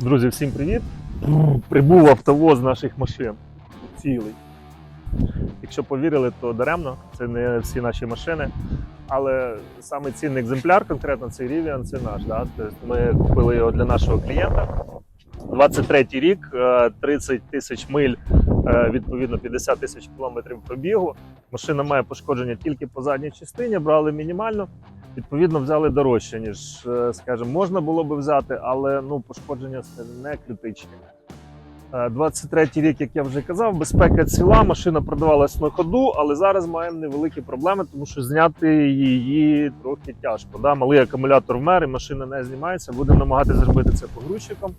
Друзі, всім привіт! Прибув автовоз наших машин. Цілий. Якщо повірили, то даремно, це не всі наші машини. Але саме цінний екземпляр, конкретно цей Rivian, це наш. Да? Тобто ми купили його для нашого клієнта. 23 й рік, е, 30 тисяч миль, е, відповідно 50 тисяч кілометрів пробігу. Машина має пошкодження тільки по задній частині, брали мінімально. Відповідно, взяли дорожче, ніж, е, скажімо, можна було би взяти, але ну, пошкодження не критичні. Е, 23-й рік, як я вже казав, безпека ціла, машина продавалась на ходу, але зараз маємо невеликі проблеми, тому що зняти її трохи тяжко. Да? Малий акумулятор вмер, і машина не знімається. Будемо намагатися зробити це погрузчиком.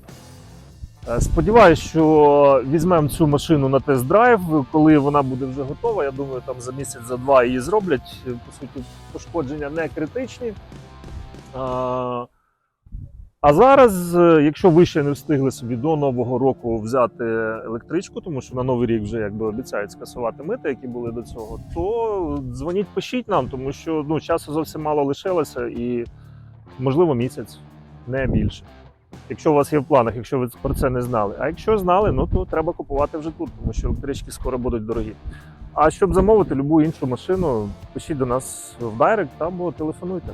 Е, Сподіваюсь, що візьмемо цю машину на тест-драйв, коли вона буде вже готова. Я думаю, там за місяць, за два її зроблять. Е, По суті, пошкодження не критичні. А, а зараз, е, якщо ви ще не встигли собі до Нового року взяти електричку, тому що на Новий рік вже якби обіцяють скасувати мити, які були до цього, то дзвоніть, пишіть нам, тому що ну, часу зовсім мало лишилося і, можливо, місяць, не більше. Якщо у вас є в планах, якщо ви про це не знали. А якщо знали, ну то треба купувати вже тут, тому що електрички скоро будуть дорогі. А щоб замовити будь-яку іншу машину, пишіть до нас в Директ або телефонуйте.